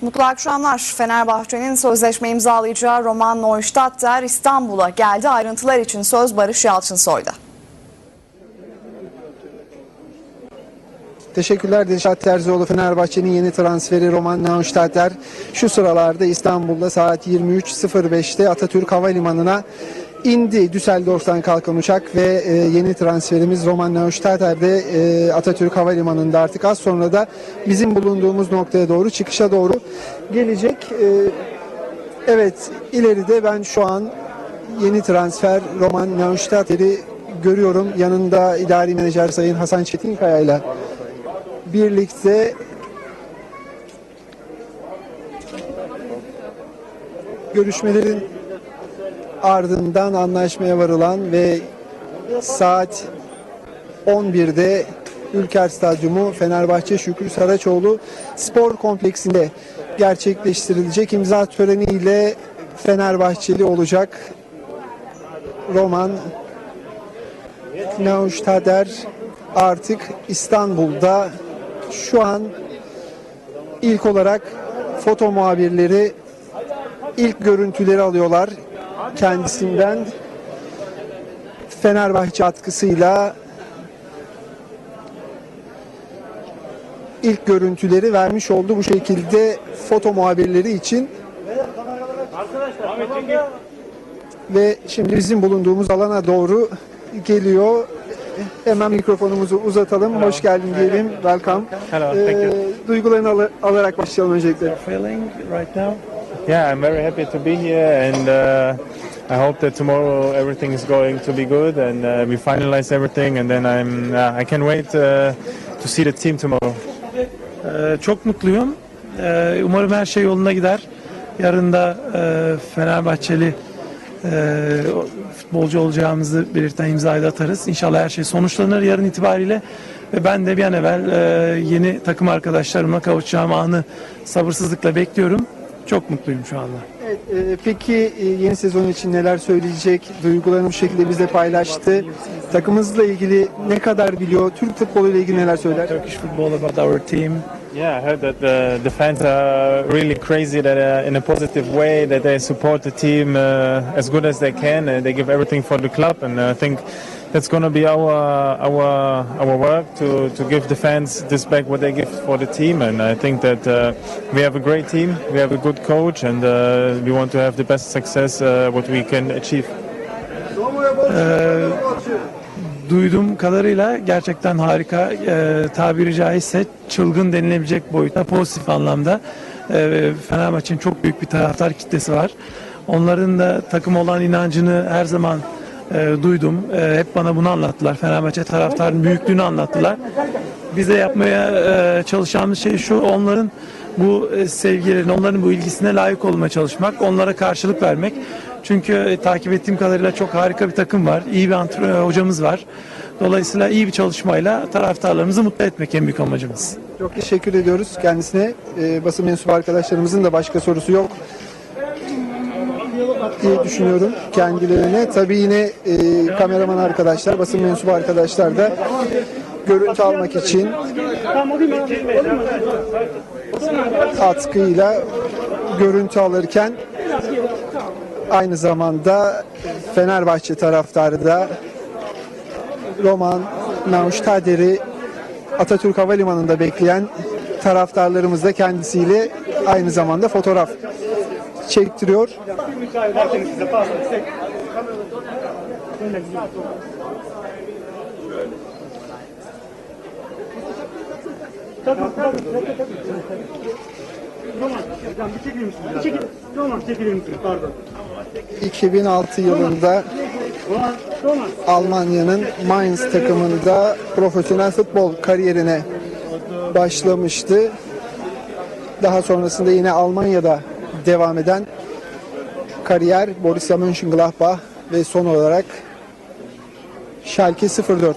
Mutlu akşamlar. Fenerbahçe'nin sözleşme imzalayacağı Roman Neustadter İstanbul'a geldi. Ayrıntılar için söz Barış Yalçınsoy'da. Teşekkürler Dilşat Terzioğlu Fenerbahçe'nin yeni transferi Roman Neustadter şu sıralarda İstanbul'da saat 23.05'te Atatürk Havalimanı'na indi. Düsseldorf'tan kalkan uçak ve e, yeni transferimiz Roman Neustadter de e, Atatürk Havalimanı'nda artık az sonra da bizim bulunduğumuz noktaya doğru çıkışa doğru gelecek. E, evet ileride ben şu an yeni transfer Roman Neustadter'i görüyorum. Yanında idari menajer Sayın Hasan Çetinkaya ile birlikte görüşmelerin ardından anlaşmaya varılan ve saat 11'de Ülker Stadyumu Fenerbahçe Şükrü Saraçoğlu Spor Kompleksinde gerçekleştirilecek. İmza töreniyle Fenerbahçeli olacak Roman Neustadter artık İstanbul'da. Şu an ilk olarak foto muhabirleri ilk görüntüleri alıyorlar kendisinden Fenerbahçe atkısıyla ilk görüntüleri vermiş oldu bu şekilde foto muhabirleri için ve şimdi bizim bulunduğumuz alana doğru geliyor. Hemen mikrofonumuzu uzatalım. Hoş geldin diyelim. Welcome. Hello, Ee, thank you. duygularını al- alarak başlayalım öncelikle. feeling right now? Yeah, I'm very happy to be here, and uh, I hope that tomorrow everything is going to be good, and uh, we finalize everything, and then I'm uh, I can't wait uh, to see the team tomorrow. Ee, çok mutluyum. Ee, umarım her şey yoluna gider. Yarın da e, Fenerbahçeli e, futbolcu olacağımızı belirten imzayı da atarız. İnşallah her şey sonuçlanır yarın itibariyle. Ve ben de bir an evvel e, yeni takım arkadaşlarımla kavuşacağım anı sabırsızlıkla bekliyorum. Çok mutluyum şu anda. Evet, e, peki e, yeni sezon için neler söyleyecek? Duygularını bu şekilde bizle paylaştı. Takımımızla ilgili ne kadar biliyor? Türk futbolu ile ilgili neler söyler? Turkish football about our team. Yeah, I heard that the, the fans are really crazy that uh, in a positive way that they support the team uh, as good as they can and they give everything for the club and uh, I think that's going to be our our our work to to give the fans this back what they give for the team and I think that uh, we have a great team, we have a good coach and uh, we want to have the best success uh, what we can achieve. duyduğum kadarıyla gerçekten harika e, tabiri caizse çılgın denilebilecek boyutta pozitif anlamda e, Fenerbahçe'nin çok büyük bir taraftar kitlesi var. Onların da takım olan inancını her zaman e, duydum. E, hep bana bunu anlattılar. Fenerbahçe taraftarın büyüklüğünü anlattılar. Bize yapmaya e, çalışacağımız şey şu onların bu e, sevgilerin, onların bu ilgisine layık olmaya çalışmak, onlara karşılık vermek. Çünkü e, takip ettiğim kadarıyla çok harika bir takım var, iyi bir antrenör hocamız var. Dolayısıyla iyi bir çalışmayla taraftarlarımızı mutlu etmek en büyük amacımız. Çok teşekkür ediyoruz kendisine. E, basın mensubu arkadaşlarımızın da başka sorusu yok diye düşünüyorum kendilerine. Tabii yine e, kameraman arkadaşlar, basın mensubu arkadaşlar da görüntü almak için atkıyla görüntü alırken aynı zamanda Fenerbahçe taraftarı da Roman Nauştader'i Atatürk Havalimanı'nda bekleyen taraftarlarımız da kendisiyle aynı zamanda fotoğraf çektiriyor. Bir çekil. Tamam çekilir misin? Pardon. 2006 yılında. Almanya'nın Mainz takımında profesyonel futbol kariyerine başlamıştı. Daha sonrasında yine Almanya'da devam eden kariyer Borussia Mönchengladbach ve son olarak Schalke 04